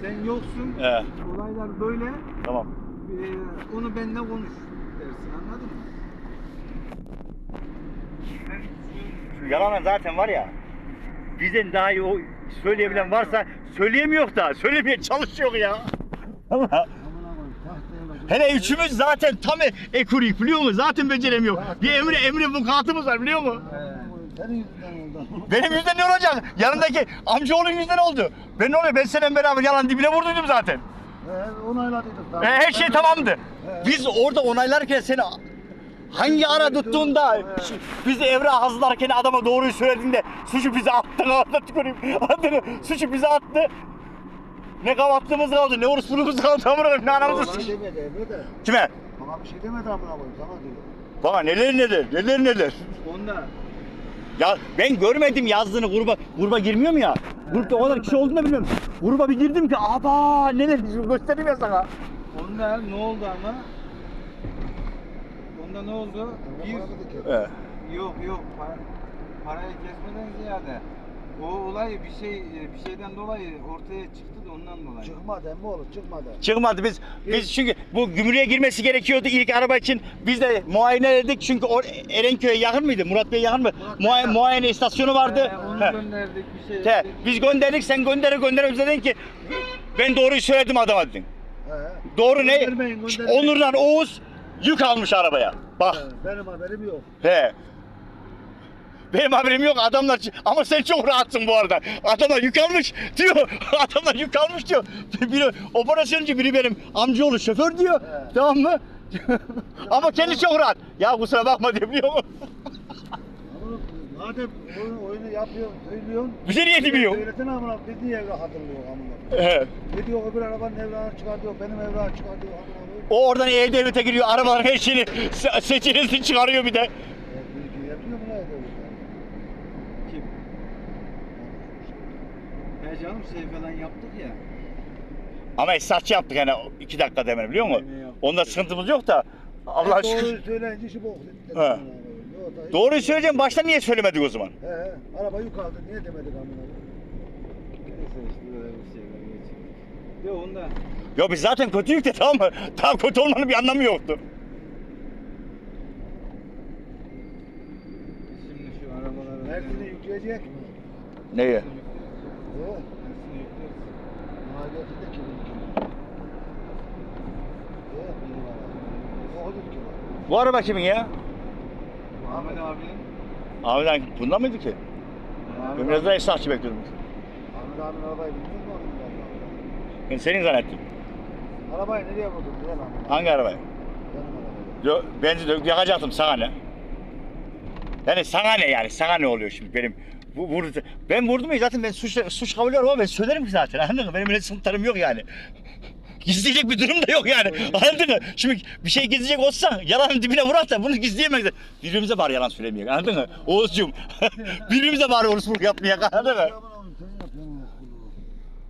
Sen yoksun. He. Olaylar böyle. Tamam. Ee, onu benimle konuş dersin anladın mı? Yalanlar zaten var ya. Bizden daha iyi o söyleyebilen varsa söyleyemiyor da. Söylemeye çalışıyor ya. Bak. Hele üçümüz zaten tam e- ekurik biliyor musun? Zaten beceremiyor. Bir emri emri vukuatımız var biliyor musun? Senin yüzünden oldu. Benim yüzümden ne olacak? Yanındaki amcaoğlun yüzünden oldu. Ben ne oluyor? Ben seninle beraber yalan dibine vurduydum zaten. He, onayladıydık. E, her şey tamamdı. Biz orada onaylarken seni hangi ara tuttuğunda bizi evre hazırlarken adama doğruyu söylediğinde suçu bize attın ağzına tüküreyim. Adını suçu bize attı. Ne kavatlığımız kaldı, ne orospuluğumuz kaldı amına koyayım, ne anamızı Bana sıç- demedi Emre de. Kime? Bana bir şey demedi amına koyayım sana diyor. Bana neler neler, neler neler. Onda Ya ben görmedim yazdığını gruba, gruba girmiyor mu ya? Grupta o kadar kişi olduğunu da bilmiyorum. Gruba bir girdim ki aba neler göstereyim ya sana. onda ne oldu ama? Onda ne oldu? Bir yok yok para, parayı kesmeden ziyade o olay bir şey bir şeyden dolayı ortaya çıktı da ondan dolayı. Çıkmadı emmi oğlum çıkmadı. Çıkmadı biz biz çünkü bu gümrüğe girmesi gerekiyordu ilk araba için biz de muayene ettik çünkü o Erenköy'e yakın mıydı Murat Bey yakın mı? Murat Muay- Bey. muayene istasyonu vardı. He, onu He. gönderdik bir şey. He, ettik. Biz gönderdik sen göndere göndere bize dedin ki ben doğruyu söyledim adama dedin. He. Doğru ne? Göndermeyin, göndermeyin. Onur'dan Oğuz yük almış arabaya. Bak. He, Benim haberim yok. He. Benim haberim yok adamlar ama sen çok rahatsın bu arada. Adamlar yük almış diyor. Adamlar yük almış diyor. Biri operasyoncu biri benim amcaoğlu şoför diyor. He. Tamam mı? ama kendi çok rahat. Ya kusura bakma diyor biliyor musun? Madem oyunu, oyunu yapıyorsun, söylüyorsun. Bize niye demiyor? Söylesene amına biz niye evrak hatırlıyor amına. He. Ne diyor öbür arabanın evrağını çıkartıyor, benim evrağını çıkartıyor amına. O oradan E-Devlet'e giriyor. Arabaların her şeyini se- seçeneğini çıkarıyor bir de. E, bir iki yapıyor mu ne ediyor? Kim? He canım şey falan yaptık ya. Ama esasçı yaptık yani iki dakikada hemen biliyor musun? Yaptık. Onda sıkıntımız yok da. Allah şükür. Doğruyu söyleyince işi bok. He. Doğruyu söyleyeceğim. Başta niye söylemedik o zaman? He he. Araba yük aldı. Niye demedik amına? Neyse işte böyle bir geçirdik. Yok onda Ya biz zaten kötüyük de tamam mı? Daha kötü olmanın bir anlamı yoktu. şimdi şu arabaları... Mersin'e yükleyecek mi? Neyi? Maliyeti de. Benim araba. Kilo. Bu araba kimin ya? Ahmet abinin. Abiden bundan mıydı ki? Ahmet biraz daha esnafçı bekliyordum. Ahmet abinin arabayı bilmiyor? Ahmet abi? Ben senin zannettim. Arabayı nereye vurdun? Güzel Ahmet. Hangi arabayı? Benim arabayı. Benzin döküp yakacaktım sana ne? Yani sana ne yani? Sana ne oluyor şimdi benim? Bu, vurdu. Ben vurdum ya zaten ben suç, suç kabul ediyorum ama ben söylerim ki zaten anladın mı? Benim öyle sıkıntılarım yok yani. Gizleyecek bir durum da yok yani. Anladın mı? Şimdi bir şey gizleyecek olsa yalanın dibine vurar da bunu gizleyemeyiz. Birbirimize bari yalan söylemeyek anladın mı? Oğuzcuğum. Birbirimize bari orospuluk yapmayak anladın mı?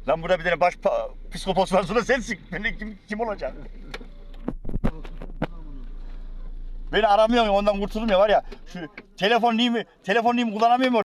Lan burada bir tane baş psikopos var sonra sensin. Ben de kim, kim olacak? Beni aramıyorsun ondan kurtuldum ya var ya. Şu telefon mi telefon kullanamıyorum